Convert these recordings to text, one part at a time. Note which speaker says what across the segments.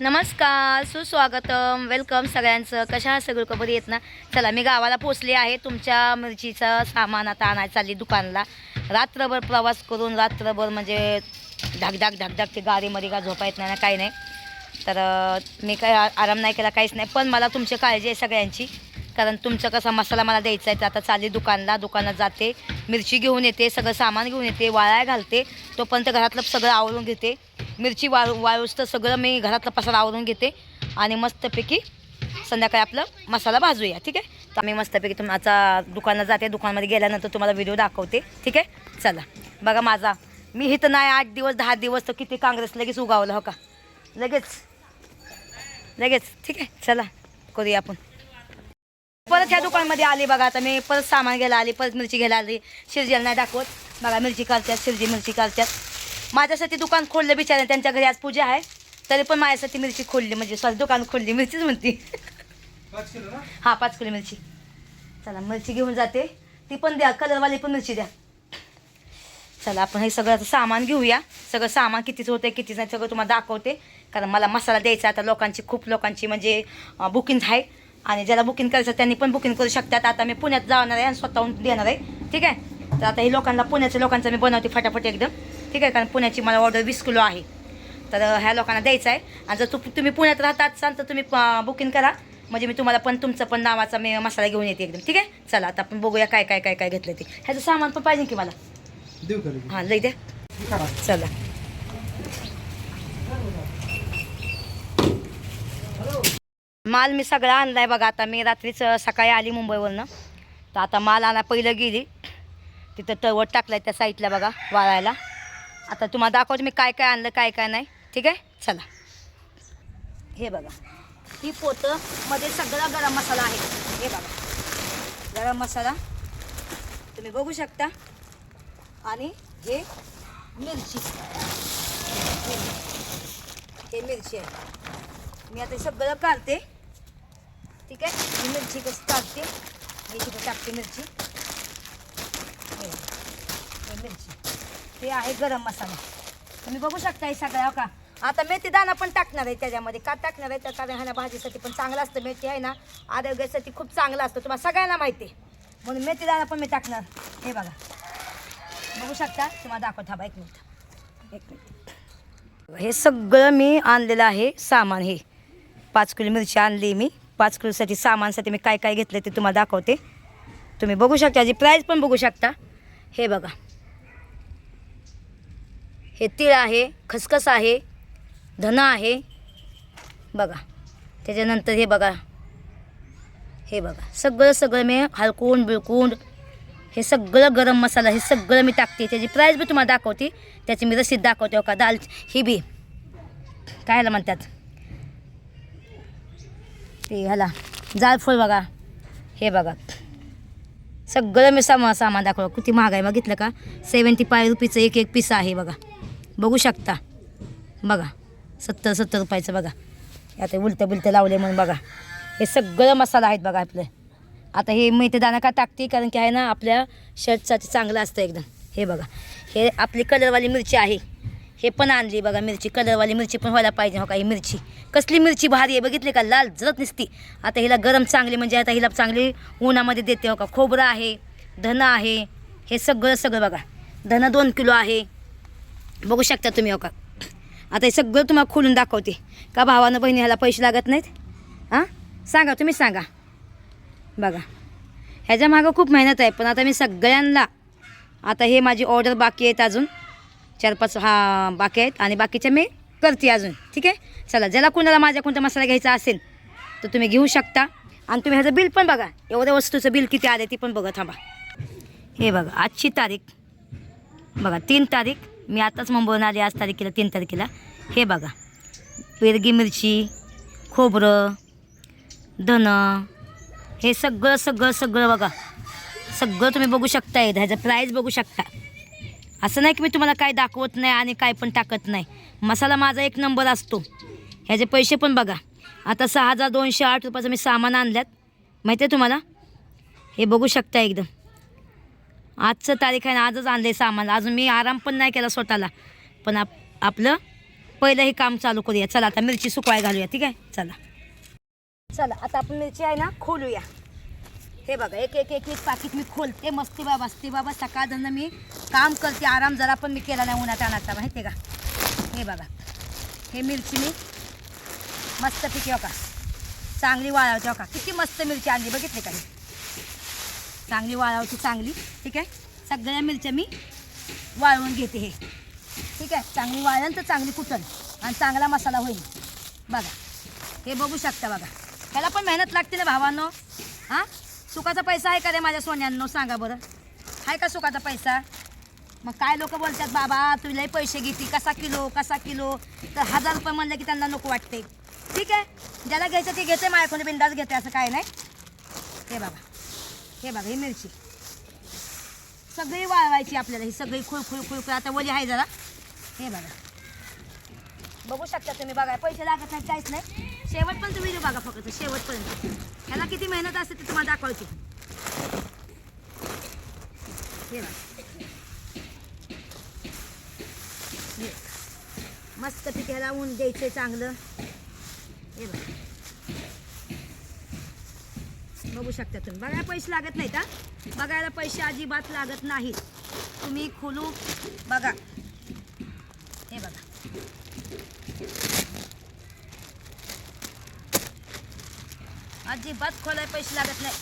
Speaker 1: नमस्कार सुस्वागतम. वेलकम सगळ्यांचं. कशा सगळं? खबर येत ना? चला मी गावाला पोचले आहे. तुमच्या मिरचीचं सामान आता आणायचं चालली दुकानला. रात्रभर प्रवास करून रात्रभर म्हणजे धाक धाक धाक धाक ते गाडीमध्ये का झोपा येत नाही ना काही नाही. तर मी काय आराम नाही केला काहीच नाही. पण मला तुमची काळजी आहे सगळ्यांची. कारण तुमचा कसा मसाला मला द्यायचा आहे तर आता चालली दुकानला. दुकानात जाते मिरची घेऊन येते सगळं सामान घेऊन येते वाळ्या घालते. तोपर्यंत घरातलं सगळं आवरून घेते. मिरची वाळू वाळूस तर सगळं मी घरातला पसारा आवरून घेते. आणि मस्तपैकी संध्याकाळी आपलं मसाला भाजूया ठीक आहे? तर आम्ही मस्तपैकी तुमचा दुकानात जाते. दुकानामध्ये गेल्यानंतर तुम्हाला व्हिडिओ दाखवते ठीक आहे? चला. बघा माझा. मी इथं नाही आठ दिवस दहा दिवस तर किती काँग्रेस लगेच उगावलं हो का? लगेच. लगेच ठीक आहे? चला. करूया आपण. परत ह्या दुकानमध्ये आली बघा आता मी. परत सामान घ्यायला आली परत मिरची घ्यायला आली. शिरजीला नाही दाखवत. बघा मिरची काढतात शिरजी मिरची काढतात माझ्यासाठी दुकान खोललं बिचारे त्यांच्या घरी आज पूजा आहे. तरी पण माझ्यासाठी मिरची खोलली म्हणजे सॉरी दुकान खोलली मिरचीच म्हणते.
Speaker 2: पाच किलो ना?
Speaker 1: हां पाच किलो मिरची. चला मिरची घेऊन जाते. ती पण द्या कलरवाली पण मिरची द्या. चला आपण हे सगळं आता सामान घेऊया. सगळं सामान कितीच होतं कितीच नाही सगळं तुम्हाला दाखवते. कारण मला मसाला द्यायचा आता लोकांची खूप लोकांची म्हणजे बुकिंग आहे. आणि ज्याला बुकिंग करायचं त्यांनी पण बुकिंग करू शकतात. आता मी पुण्यात जाणार आहे आणि स्वतःहून देणार आहे. ठीक आहे? तर आता हे लोकांना पुण्याच्या लोकांचं मी बनवते फटाफट एकदम. ठीक आहे? कारण पुण्याची मला ऑर्डर वीस किलो आहे. तर ह्या लोकांना द्यायचं आहे. आणि जर तु तुम्ही पुण्यात राहतात असाल तर तुम्ही बुकिंग करा. म्हणजे मी तुम्हाला पण तुमचं पण नावाचा मी मसाला घेऊन येते एकदम. ठीक आहे? चला आता आपण बघूया काय काय काय काय घेतलं ते. ह्याचं सामान पण पाहिजे की मला? हां लई द्या. चला. माल मी सगळा आणलाय बघा. आता मी रात्रीच सकाळी आली मुंबईवरनं. तर आता माल आणा पहिलं गेली. तिथं तळवट टाकलाय त्या साईडला बघा वाळायला. आता तुम्हाला दाखवते मी काय काय आणलं काय काय नाही. ठीक आहे? चला. हे बघा. ही पोतं मध्ये सगळा गरम मसाला आहे. हे बघा. गरम मसाला तुम्ही बघू शकता. आणि हे मिरची. हे मिरची आहे. मी आता हे सगळं काढते. ठीक आहे? ही मिरची कशी काढते? मी तिथे टाकते मिरची. मिरची. हे आहे गरम मसाला. तुम्ही बघू शकता हे सगळं हो का? आता मेथी दाणा पण टाकणार आहे त्याच्यामध्ये. का टाकणार आहे? तर कारण ह्या भाजीसाठी पण चांगलं असतं. मेथी आहे ना आरोग्यासाठी खूप चांगलं असतं. तुम्हाला सगळ्यांना माहिती आहे. म्हणून मेथी दाणा पण मी टाकणार. हे बघा. बघू शकता? तुम्हाला दाखवत. हा एक मिनिट. एक मिनिट. हे सगळं मी आणलेलं आहे सामान हे. पाच किलो मिरची आणली मी. पाच किलोसाठी सामानसाठी मी काय काय घेतलं ते तुम्हाला दाखवते. तुम्ही बघू शकता. याची प्राईस पण बघू शकता. हे बघा. हे तीळ आहे खसखस आहे धन आहे. बघा त्याच्यानंतर हे बघा. हे बघा सगळं सगळं मी हलकून बिळकून हे सगळं गरम मसाला हे सगळं मी टाकते. त्याची प्राईस बी तुम्हाला दाखवते. त्याची मी रसीद दाखवते हो का दाल ही बी. काय ह्याला म्हणतात? ते ह्याला जाळफळ बघा. हे बघा. सगळं मी सामा सामान दाखवलं. किती महाग आहे बघितलं का? सेवन्टी फाय रुपीचं एक एक पीस आहे बघा. बघू शकता. बघा सत्तर सत्तर रुपयाचं बघा. आता उलटं बिलटं लावले म्हणून बघा. हे सगळं मसाला आहेत बघा आपलं. आता हे मेथी का टाकते? कारण की आहे ना आपल्या शर्टसाठी चांगलं असतं एकदम. हे बघा. हे आपली कलरवाली मिरची आहे. हे पण आणली बघा मिरची. कलरवाली मिरची पण व्हायला पाहिजे हो का ही मिरची? कसली मिरची भारी आहे बघितली का? लाल जरत नसती. आता हिला गरम चांगली म्हणजे आता हिला चांगली उन्हामध्ये देते हो का? खोबरं आहे धनं आहे. हे सगळं सगळं बघा. धनं दोन किलो आहे. बघू शकता तुम्ही हो का? आता हे सगळं तुम्हाला खोलून दाखवते. का भावानं बहिणी ह्याला पैसे लागत नाहीत? हां? सांगा तुम्ही सांगा. बघा. ह्याच्या मागं खूप मेहनत आहे पण आता मी सगळ्यांना आता हे माझी ऑर्डर बाकी आहेत अजून. चार पाच हा बाकी आहेत. आणि बाकीच्या मी करते अजून. ठीक आहे? चला ज्याला कोणाला माझ्या कोणता मसाला घ्यायचा असेल तर तुम्ही घेऊ शकता. आणि तुम्ही ह्याचं बिल पण बघा. एवढ्या वस्तूचं बिल किती आलं ती पण बघा थांबा. हे बघा आजची तारीख. बघा तीन तारीख. मी आताच मुंबईहून आली आज तारखेला तीन तारखेला. हे बघा. पेरगी मिरची खोबरं धनं हे सगळं सगळं सगळं बघा. सगळं तुम्ही बघू शकता ह्याचा ह्याचं प्राईस बघू शकता. असं नाही की मी तुम्हाला काय दाखवत नाही आणि काय पण टाकत नाही. मसाला माझा एक नंबर असतो. ह्याचे पैसे पण बघा. आता सहा हजार दोनशे आठ रुपयाचं मी सामान आणल्यात. माहिती आहे तुम्हाला? हे बघू शकता एकदम. आजचं तारीख आहे ना आजच आणले सामान. अजून मी आराम पण नाही केला स्वतःला. पण आप आपलं पहिलं हे काम चालू करूया. चला आता मिरची सुकवाय घालूया ठीक आहे? चला. चला आता आपण मिरची आहे ना खोलूया. हे बघा एक एक एक एक पाकिट मी खोलते. मस्ती बाबा मस्ती बाबा. सकाळ धंदा मी काम करते. आराम जरा पण मी केला नाही उन्हात अनाचा माहिती आहे का? हे बघा. हे मिरची मी मस्त पिके हो का? चांगली वाळवते हो का? किती मस्त मिरची आणली बघितली का? मी? चांगली वाळवते चांगली ठीक आहे? सगळ्या मिरच्या मी वाळवून घेते हे. ठीक आहे? चांगली वाळण तर चांगली कुटण आणि चांगला मसाला होईल. बघा. हे बघू शकता बघा. त्याला पण मेहनत लागते ना भावांनो. हां? सुखाचा पैसा आहे का रे माझ्या सोन्यांनो? सांगा बरं. आहे का सुखाचा पैसा? मग काय लोक बोलतात बाबा तुलाही पैसे घेते. कसा किलो? कसा किलो? तर हजार रुपये म्हणलं की त्यांना नको वाटते. ठीक आहे? ज्याला घ्यायचं ते घेते माझ्याकडून बिंदास घेते असं काय नाही. हे बाबा हे बघा ही मिरची. सगळी वाळवायची आपल्याला ही सगळी खुळ खुळ खुळ खुळ. आता वली आहे जरा. हे बघा. बघू शकता तुम्ही बघा पैसे लागत नाही काहीच नाही. शेवट पण तुम्ही बघा फक्त शेवटपर्यंत. ह्याला किती मेहनत असते ते तुम्हाला दाखवायची. हे बघा. हे. मस्त पिठ्याला ऊन द्यायचं चांगलं. हे बघा. बघू शकता तुम्ही. बघायला पैसे लागत नाहीत हा? बघायला पैसे अजिबात लागत नाहीत. तुम्ही खोलू बघा. हे बघा. अजिबात खोलाय पैसे लागत नाही.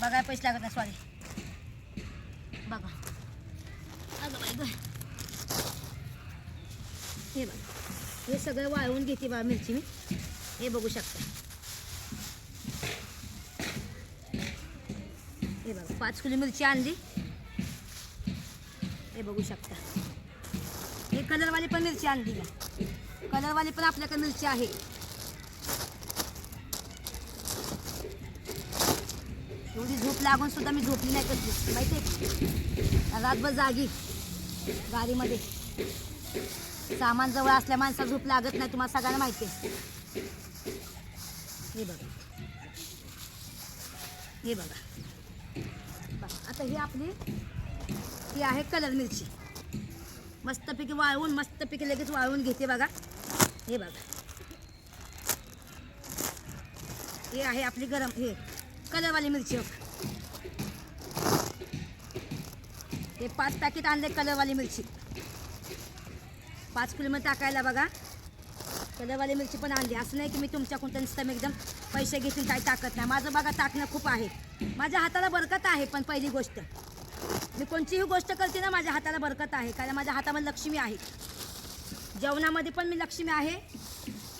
Speaker 1: बघायला पैसे लागत नाही सॉरी बघा. अगं बाई हे बघा. हे सगळं वाळवून घेते बा मिरची मी. हे बघू शकता हे बघा पाच किलो मिरची आणली. हे बघू शकता. हे कलरवाली पण मिरची आणली का कलरवाली पण आपल्याकडे मिरची आहे. एवढी झोप लागून सुद्धा मी झोपली नाही कसली माहिती आहे रातभर जागी गाडीमध्ये. सामान जवळ असल्या माणसाला झोप लागत नाही तुम्हाला सगळ्यांना माहिती आहे. हे बघा. हे बघा. बघा ही आपली ही आहे कलर मिरची. मस्तपैकी वाळवून मस्तपैकी लगेच वाळवून घेते बघा. हे बघा. हे आहे आपली गरम हे कलरवाली मिरची हो. हे पाच पॅकेट आणले कलरवाली मिरची. पाच किलोमीटर टाकायला बघा. कलरवाली मिरची पण आणली. असं नाही की मी तुमच्याकडून नुसतं एकदम पैसे घेतील काही टाकत नाही. माझं बघा टाकणं खूप आहे. माझ्या हाताला बरकत आहे पण पहिली गोष्ट. मी कोणतीही गोष्ट करते ना माझ्या हाताला बरकत आहे. कारण माझ्या हातामध्ये लक्ष्मी आहे. जेवणामध्ये पण मी लक्ष्मी आहे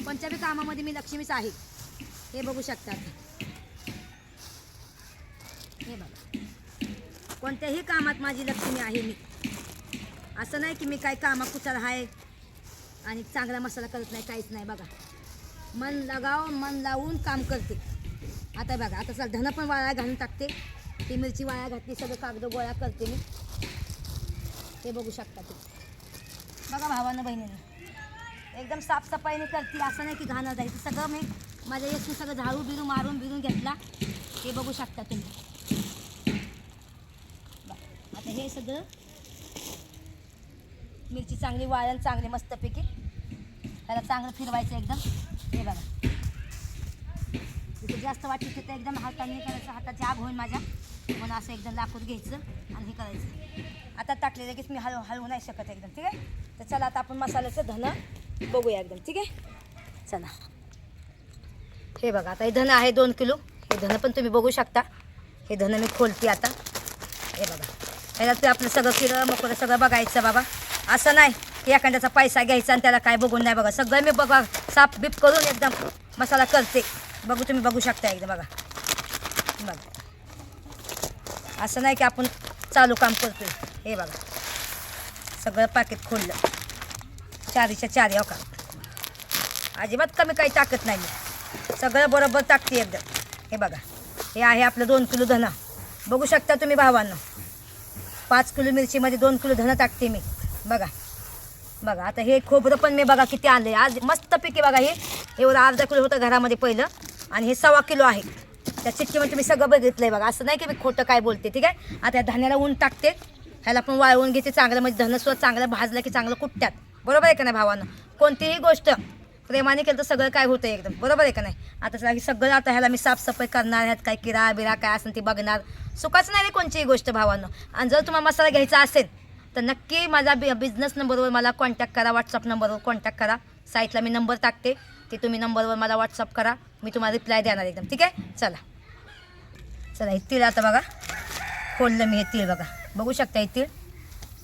Speaker 1: कोणत्याही कामामध्ये मी लक्ष्मीच आहे. हे बघू शकतात हे बघा. कोणत्याही कामात माझी लक्ष्मी आहे मी. असं नाही की मी काय कामा कुचाल आहे आणि चांगला मसाला करत नाही काहीच नाही. बघा. मन लगाव मन लावून काम करते. आता बघा आता चल धनं पण वाळ्या घालून टाकते. ती मिरची वाळ्या घातली सगळं कागद गोळा करते मी. ते बघू शकता तुम्ही. बघा भावानं बहिणीनं. एकदम साफसफाईने करते असं नाही की घाणं जायचं सगळं मी माझ्या याची सगळं झाडू बिरू मारून बिरून घेतला. ते बघू शकता तुम्ही. आता हे सगळं मिरची चांगली वाळण चांगली मस्तपैकी. त्याला चांगलं फिरवायचं एकदम. हे बघा. जास्त वाटली तिथं एकदम हाताने करायचं हाताची आग होईल माझ्या. म्हणून असं एकदम लाकूड घ्यायचं आणि हे करायचं. आता टाकले लगेच मी हळू हलवू नाही शकत एकदम ठीक आहे? तर चला आता आपण मसाल्याचं धनं बघूया एकदम ठीक आहे? चला. हे बघा आता हे धनं आहे दोन किलो. हे धनं पण तुम्ही बघू शकता. हे धनं मी खोलते आता. हे बघा. ह्याला ते आपलं सगळं किरं मकोरं सगळं बघायचं बाबा. असं नाही की एखाद्याचा पैसा घ्यायचा आणि त्याला काय बघून नाही बघा सगळं मी बघा साफ बीप करून एकदम मसाला करते. बघू तुम्ही बघू शकता एकदम बघा. बघा. असं नाही की आपण चालू काम करतोय. हे बघा. सगळं पाकिट खोललं. चारीच्या चारी हो का? अजिबात कमी काही टाकत नाही. मी सगळं बरोबर टाकते एकदम. हे बघा. हे आहे आपलं दोन किलो धना बघू शकता तुम्ही भावांनो. पाच किलो मिरचीमध्ये दोन किलो धनं टाकते मी. बघा. बघा. आता हे खोबरं पण मी बघा किती आणले आज मस्त पिके बघा हे. एवढं अर्धा किलो होतं घरामध्ये पहिलं. आणि हे सव्वा किलो आहे. त्या चिठ्ठीमध्ये तुम्ही सगळं बघितलं आहे बघा. असं नाही की मी खोटं काय बोलते ठीक आहे? आता या धान्याला ऊन टाकते. ह्याला पण वाळवून घेते चांगलं म्हणजे धनस्वर चांगलं भाजलं की चांगलं कुटतात बरोबर आहे का नाही भावानं? कोणतीही गोष्ट प्रेमाने केलं तर सगळं काय होतं एकदम. बरोबर आहे का नाही? आता सगळं सगळं आता ह्याला मी साफसफाई करणार ह्यात काय किरा बिरा काय असेल ती बघणार. सुखाचं नाही रे कोणतीही गोष्ट भावानं. आणि जर तुम्हाला मसाला घ्यायचा असेल तर नक्की माझा बि बिझनेस नंबरवर मला कॉन्टॅक्ट करा व्हॉट्सअप नंबरवर कॉन्टॅक्ट करा. साईटला मी नंबर टाकते. ते तुम्ही नंबरवर मला व्हॉट्सअप करा. मी तुम्हाला रिप्लाय देणार एकदम. ठीक आहे? चला. चला हे तीळ आता बघा. खोललं मी हे तीळ बघा. बघू शकता हे तीळ.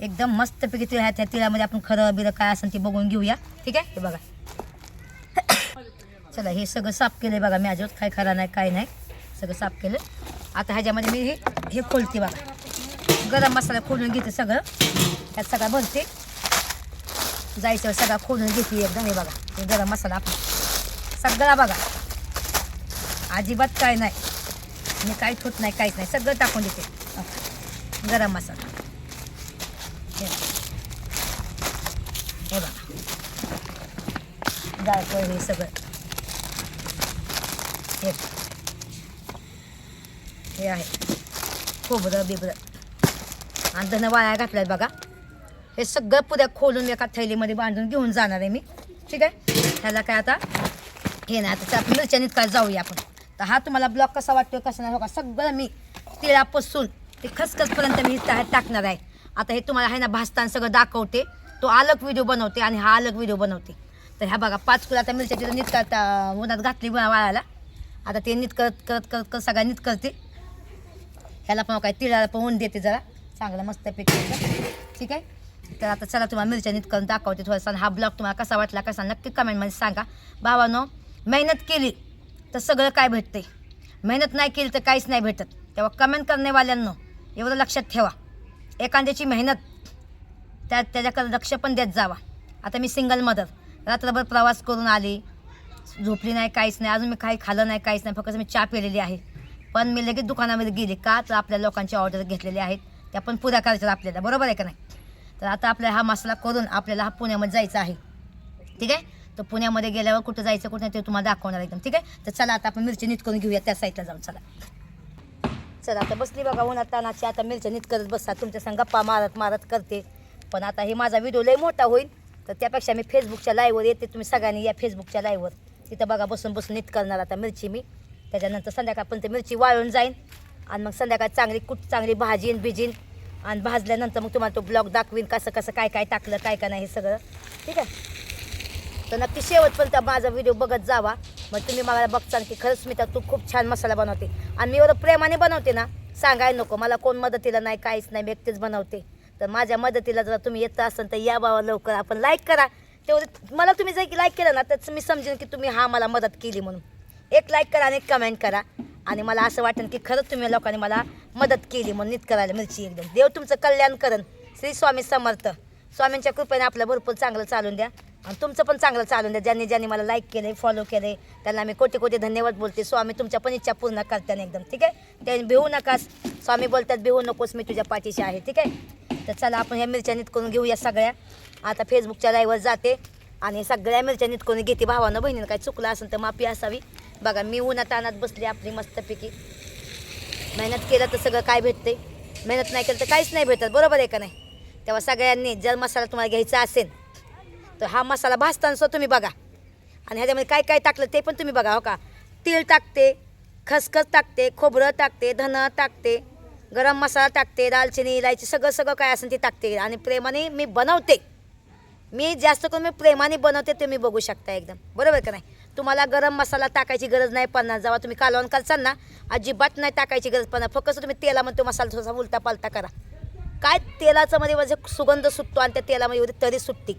Speaker 1: एकदम मस्तपैकी तीळ आहे त्या तिळामध्ये आपण खरं बिरं काय असेल ते बघून घेऊया. ठीक आहे? हे बघा. चला हे सगळं साफ केलं बघा. मी अजिबात काय खरा नाही काय नाही. सगळं साफ केलं आता ह्याच्यामध्ये मी हे हे खोलते बघा. गरम मसाला खोलून घेते सगळं. त्यात सगळं भरते. जायचं सगळा खोलून घेते एकदम हे बघा. हे गरम मसाला आपण. सगळा बघा. अजिबात काय नाही. मी काय होत नाही काहीच नाही. सगळं टाकून देते. गरम मसाला. हे बघा. जायफळ हे सगळं. हे हे आहे. खोबरं बिबरं. आणि धन वाळ्या घातल्यात बघा. हे सगळं पुऱ्या खोलून एका थैलीमध्ये बांधून घेऊन जाणार आहे मी. ठीक आहे? ह्याला काय आता हे नाही आता आपण मिरच्यानीत काय जाऊया आपण. तर हा तुम्हाला ब्लॉक कसा वाटतो कसा नाही हो का? सगळं मी तिळापासून ते खसखसपर्यंत मी टाकणार आहे. आता हे तुम्हाला आहे ना भाजताना सगळं दाखवते. तो अलग व्हिडिओ बनवते आणि हा अलग व्हिडिओ बनवते. तर ह्या बघा पाच किलो आता मिरच्याची नीत नीट करता उन्हात घातली वाळायला. आता ते नीट करत करत करत करत सगळ्या नीट करते. ह्याला पण काय तिळाला पण ऊन देते जरा. चांगलं मस्तपैकी एकदम. ठीक आहे? तर आता चला तुम्हाला मिरच्या नीट करून दाखवते थोडासा. हा ब्लॉग तुम्हाला कसा वाटला कसा नक्की कमेंटमध्ये सांगा. भावानो मेहनत केली तर सगळं काय भेटते मेहनत नाही केली तर काहीच नाही भेटत. तेव्हा कमेंट करणेवाल्यांना एवढं लक्षात ठेवा. एखाद्याची मेहनत त्या त्याच्याकडे लक्ष पण देत जावा. आता मी सिंगल मदर रात्रभर प्रवास करून आली. झोपली नाही काहीच नाही. अजून मी काही खाल्लं नाही काहीच नाही. फक्त मी चहा पिलेली आहे. पण मी लगेच दुकानामध्ये गेले का? तर आपल्या लोकांची ऑर्डर घेतलेल्या आहेत. त्या पण पुऱ्या करायच्या आपल्याला. बरोबर आहे का नाही? तर आता आपल्याला हा मसाला करून आपल्याला हा पुण्यामध्ये जायचा आहे. ठीक आहे? तर पुण्यामध्ये गेल्यावर कुठं जायचं कुठं नाही ते तुम्हाला दाखवणार एकदम ठीक आहे? तर चला आता आपण मिरची नीट करून घेऊया त्या साईडला जाऊन चला. चला आता बसली बघा उन्हात तानाची आता मिरच्या नीट करत बसतात. तुमच्या संग गप्पा मारत मारत करते. पण आता हे माझा व्हिडिओ लय मोठा होईल तर त्यापेक्षा मी फेसबुकच्या लाईव्हवर येते. तुम्ही सगळ्यांनी या फेसबुकच्या लाईव्हवर तिथं बघा बसून बसून नीट करणार आता मिरची मी. त्याच्यानंतर संध्याकाळपर्यंत मिरची वाळून जाईन. आणि मग संध्याकाळ चांगली कुठ चांगली भाजीन. बिजीन आणि भाजल्यानंतर मग तुम्हाला तो ब्लॉग दाखवीन कसं कसं काय काय टाकलं काय काय नाही हे सगळं. ठीक आहे? तर नक्की शेवटपर्यंत माझा व्हिडिओ बघत जावा. मग तुम्ही मला बघताल की खरंच मी तर तू खूप छान मसाला बनवते. आणि मी एवढं प्रेमाने बनवते ना सांगायला नको. मला कोण मदतीला नाही काहीच नाही मी एकटेच बनवते. तर माझ्या मदतीला जर तुम्ही येत असाल तर या बाबा लवकर. आपण लाईक करा. तेवढं मला तुम्ही जर लाईक केलं ना तर मी समजेन की तुम्ही हा मला मदत केली म्हणून. एक लाईक करा आणि एक कमेंट करा. आणि मला असं वाटेल की खरंच तुम्ही लोकांनी मला मदत केली म्हणून नीट करायला मिरची एकदम. देव तुमचं कल्याण करण. श्री स्वामी समर्थ. स्वामींच्या कृपेने आपलं भरपूर चांगलं चालून द्या. आणि तुमचं पण चांगलं चालून द्या. ज्यांनी ज्यांनी मला लाईक केले फॉलो केले त्यांना मी कोटी कोटी धन्यवाद बोलते. स्वामी तुमच्या पण इच्छा पूर्ण करताना एकदम ठीक आहे? ते भिवू नकास. स्वामी बोलतात भिवू नकोस मी तुझ्या पाठीशी आहे. ठीक आहे? तर चला आपण ह्या मिरच्या नीट करून घेऊया सगळ्या. आता फेसबुकच्या लाईव्हवर जाते. आणि सगळ्या मिरच्या नीट करून घेते. भावानं बहिणीनं काय चुकलं असेल तर माफी असावी. बघा मी उन्हात आणत बसली आपली मस्तपैकी. मेहनत केलं तर सगळं काय भेटते मेहनत नाही केलं तर काहीच नाही भेटत. बरोबर आहे का नाही? तेव्हा सगळ्यांनी जर मसाला तुम्हाला घ्यायचा असेल तर हा मसाला भाजताना सुद्धा तुम्ही बघा. आणि ह्याच्यामध्ये काय काय टाकलं ते पण तुम्ही बघा हो का? तीळ टाकते खसखस टाकते खोबरं टाकते धनं टाकते गरम मसाला टाकते दालचिनी इलायची सगळं सगळं काय असेल ते टाकते. आणि प्रेमाने मी बनवते. मी जास्त करून मी प्रेमाने बनवते ते मी बघू शकता एकदम. बरोबर का नाही? तुम्हाला गरम मसाला टाकायची गरज नाही पन्नास जेव्हा तुम्ही कालवण करसाल ना अजिबात नाही टाकायची गरज पन्नास फक्त तुम्ही तेलामध्ये तो मसाला थोडासा उलटा पालटा करा. काय तेलाचं मध्ये म्हणजे सुगंध सुटतो आणि त्या तेलामध्ये एवढी तरी सुटते.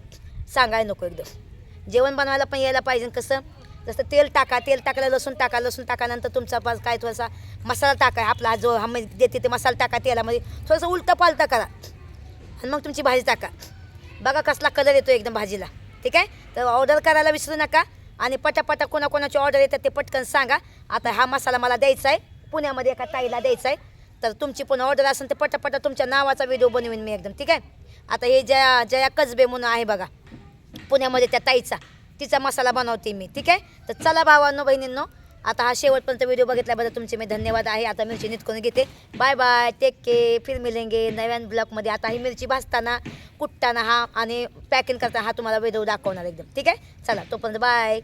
Speaker 1: सांगायला नको एकदम. जेवण बनवायला पण यायला पाहिजे कसं? जसं तेल टाका तेल टाकलं लसूण टाका लसूण टाकानंतर तुमचा पास काय थोडासा मसाला टाका. आपला जो हा देते ते मसाला टाका तेलामध्ये. थोडंसं उलटा पालटा करा. आणि मग तुमची भाजी टाका. बघा कसला कलर येतो एकदम भाजीला. ठीक आहे? तर ऑर्डर करायला विसरू नका. आणि पटापटा कोणाकोणाची ऑर्डर येतात ते पटकन सांगा. आता हा मसाला मला द्यायचा आहे. पुण्यामध्ये एका ताईला द्यायचा आहे. तर तुमची पण ऑर्डर असेल तर पटापटा तुमच्या नावाचा व्हिडिओ बनवीन मी एकदम. ठीक आहे? आता हे जया जया कसबे म्हणून आहे बघा. पुण्यामध्ये त्या ताईचा. तिचा मसाला बनवते मी ठीक आहे? तर चला भावांनो बहिणींनो आता हा शेवटपर्यंत व्हिडिओ बघितल्याबद्दल तुमचे मी धन्यवाद आहे. आता मिरची नीट करून घेते. बाय बाय टेक के फिर मिलेंगे नव्यान ब्लॉकमध्ये आता ही मिरची भाजताना कुटताना हा आणि पॅकिंग करताना हा तुम्हाला व्हिडिओ दाखवणार एकदम ठीक आहे? चला तोपर्यंत बाय